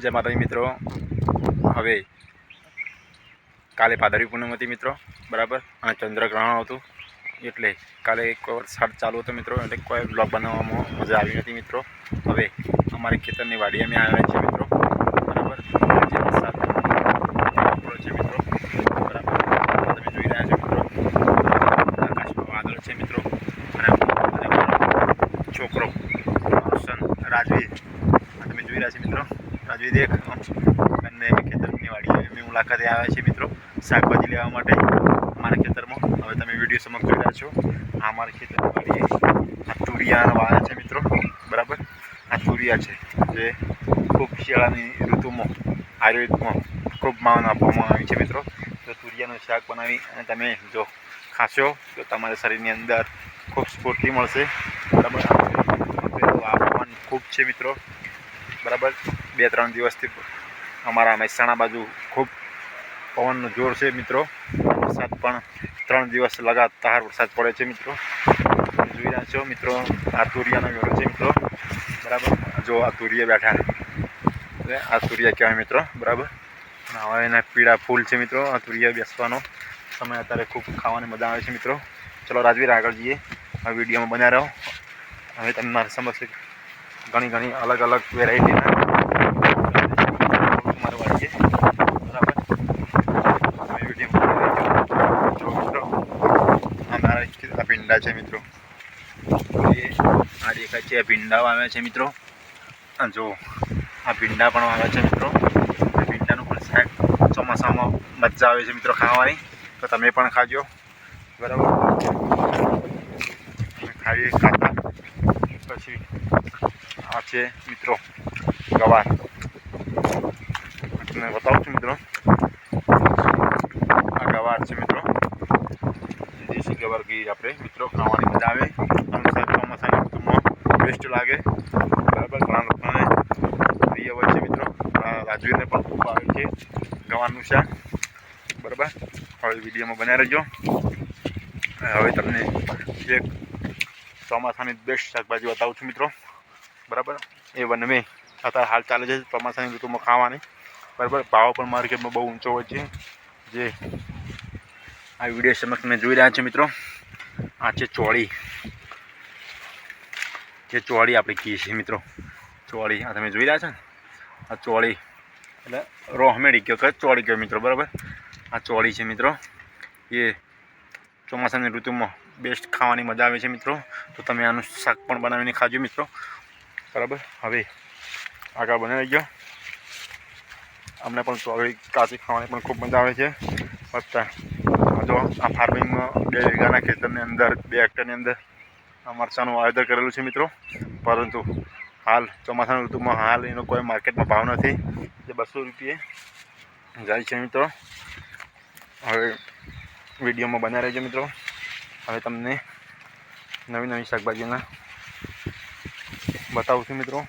જય માતાજી મિત્રો. હવે કાલે પાદરી પૂનમ હતી મિત્રો, બરાબર? અને ચંદ્રગ્રહણ હતું. એટલે કાલે એક વરસાદ ચાલુ હતો મિત્રો, એટલે કોઈ બ્લોગ બનાવવામાં મજા આવી નથી મિત્રો. હવે અમારી ખેતરની વાડી અમે આવ્યા છીએ મિત્રો, બરાબર? જે વરસાદ છે મિત્રો, બરાબર? તમે જોઈ રહ્યા છો મિત્રો, આકાશમાં વાદળ છે મિત્રો, અને છોકરો, રોશન, રાજવીર તમે જોઈ રહ્યા છો મિત્રો? રાજવી દેખ અને ખેતરની વાડી એમની મુલાકાતે આવ્યા છે મિત્રો. શાકભાજી લેવા માટે અમારા ખેતરમાં. હવે તમે વીડિયો સમક્ષ જોઈ રહ્યા છો. આ અમારા ખેતરની વાડી આ તુરિયાના વાયા છે મિત્રો. બરાબર? આ તુરિયા છે જે ખૂબ શિયાળાની ઋતુમાં, આયુર્વેદમાં ખૂબ માન આપવામાં આવી છે મિત્રો. તો તુરિયાનું શાક બનાવી અને તમે જો ખાશો, તો તમારા શરીરની અંદર ખૂબ સ્ફૂર્તિ મળશે. બરાબર? હવામાન ખૂબ છે મિત્રો. બરાબર? બે ત્રણ દિવસથી અમારા મહેસાણા બાજુ ખૂબ પવનનું જોર છે મિત્રો. વરસાદ પણ ત્રણ દિવસ લગાતાર વરસાદ પડે છે મિત્રો. જોઈ રહ્યા છો મિત્રો આ તુરિયાનો વેરો છે મિત્રો. બરાબર? જો આ તુરિયા બેઠા આ તુરિયા કહેવાય મિત્રો, બરાબર? હવે એના પીળા ફૂલ છે મિત્રો આ તુરિયા બેસવાનો સમય અત્યારે ખૂબ ખાવાની મજા આવે છે મિત્રો. ચલો રાજવીર આગળ જઈએ. આ વિડીયોમાં બન્યા રહો. હવે તમે મારી સમક્ષ ઘણી ઘણી અલગ અલગ વેરાયટીના મારે વાડીએ બરાબર તમે વીડિયો જો મિત્રો અમારા આ છે મિત્રો. આ દેખાય છે, આ ભીંડા આવ્યા છે મિત્રો. જો, આ ભીંડા પણ આવે છે મિત્રો. ભીંડાનું પણ શાક ચોમાસામાં મજા આવે છે મિત્રો ખાવાની. તો તમે પણ ખાજો. બરાબર? ખાઈએ, ખાતા. પછી આ છે મિત્રો, ગવાર. તમને બતાવું છું મિત્રો આ ગવાર છે મિત્રો ગવાર આપણે મિત્રો ખાવાની મજા આવે. આનું શાક ચોમાસાની ઋતુમાં બેસ્ટ લાગે. બરાબર? ઘણા લોકોને પ્રિય હોય છે મિત્રો. રાજવીને પણ ખૂબ આવે છે. ગવાનું શાક બરાબર? હવે વિડીયોમાં બનાવી રહેજો. હવે તમને એક ચોમાસાની બેસ્ટ શાકભાજી બતાવું છું મિત્રો. બરાબર? એ વનમે અત્યારે હાલ ચાલે છે ચોમાસાની ઋતુમાં ખાવાની. બરાબર? ભાવ પણ માર્કેટમાં બહુ ઊંચો હોય છે. જે આ વીડિયો સમક્ષ મેં જોઈ રહ્યા છે મિત્રો. આ છે ચોળી. જે ચોળી આપણે કહીએ છીએ મિત્રો. ચોળી, આ તમે જોઈ રહ્યા છો ને? આ ચોળી. એટલે રોહમેડી કયો કે ચોળી કયો મિત્રો, બરાબર? આ ચોળી છે મિત્રો. એ ચોમાસાની ઋતુમાં બેસ્ટ ખાવાની મજા આવે છે મિત્રો. તો તમે આનું શાક પણ બનાવીને ખાજો મિત્રો. બરાબર? હવે આગળ બનાવી ગયો. અમને પણ ચોળી કાચી ખાવાની પણ ખૂબ મજા આવે છે. વત્તા આ આ ફાર્મિંગમાં બે વીઘાના ખેતરની અંદર, બે હેક્ટરની અંદર આ મરચાંનું વાવેતર કરેલું છે મિત્રો. પરંતુ હાલ ચોમાસાની ઋતુમાં હાલ એનો કોઈ માર્કેટમાં ભાવ નથી. જે બસો રૂપિયે જાય છે મિત્રો. હવે વિડીયોમાં બન્યા રહેજો મિત્રો. હવે તમને નવી નવી શાકભાજીના બતાવું છું મિત્રો.